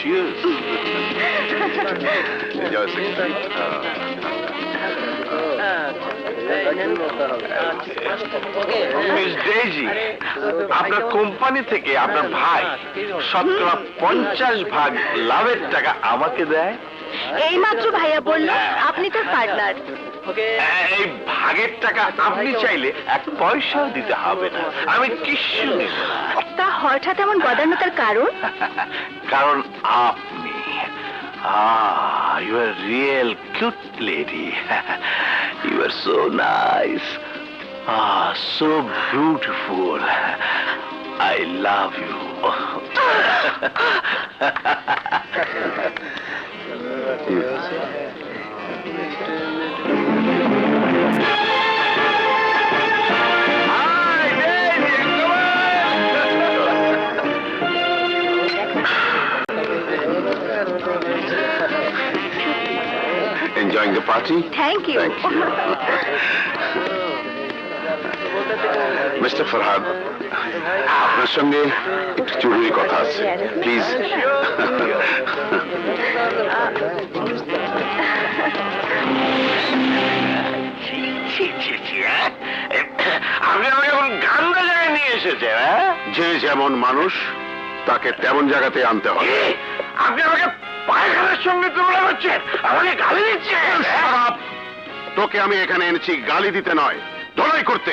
Cheers. Enjoy, secretary. Miss Daisy আপনার company থেকে আপনার ভাই শতকরা পঞ্চাশ ভাগ লাভের টাকা আমাকে দেয় এইমাত্র ভাইয়া বলল আপনি তোর পার্টনার এই ভাগের টাকা আপনি চাইলে এক পয়সাও দিতে হবে না আমি কিচ্ছু নেব তা হঠাৎ এমন বদান্যতার কারণ কারণ আপনি Ah, you are real cute lady. you are so nice. Ah, so beautiful. I love you. Enjoying the party? Thank you Thank you. Mister Farhad আপনার সঙ্গে একটু জরুরি কথা আছে প্লিজ হ্যাঁ? আপনি আমাকে এখন গান্দা জায়গায় নিয়ে এসেছেন হ্যাঁ যে যেমন মানুষ তাকে তেমন জায়গাতে আনতে হবে আপনি আমাকে পায়খানার সঙ্গে তুলনা করছে আমাকে গালি দিচ্ছে। তোকে আমি এখানে এনেছি, গালি দিতে নয়, ধলাই করতে।